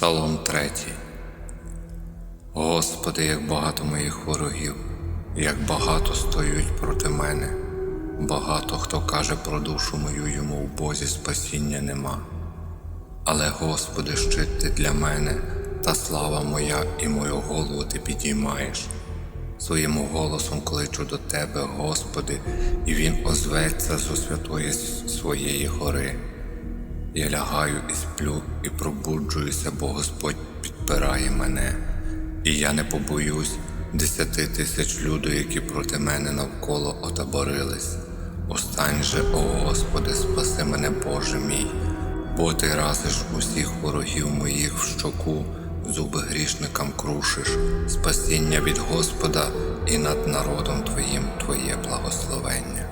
Псалом 3. Господи, як багато моїх ворогів, як багато стоють проти мене, багато хто каже про душу мою, йому в Бозі спасіння нема. Але, Господи, щит ти для мене, та слава моя, і мою голову ти підіймаєш. Своїм голосом кличу до Тебе, Господи, і Він озветься зо святої своєї гори. Я лягаю і сплю, і пробуджуюся, бо Господь підпирає мене, і я не побоюсь десяти тисяч людей, які проти мене навколо отаборились. Остань же, о Господи, спаси мене, Боже мій, бо ти разиш усіх ворогів моїх в щоку, зуби грішникам крушиш, спасіння від Господа і над народом Твоїм Твоє благословення.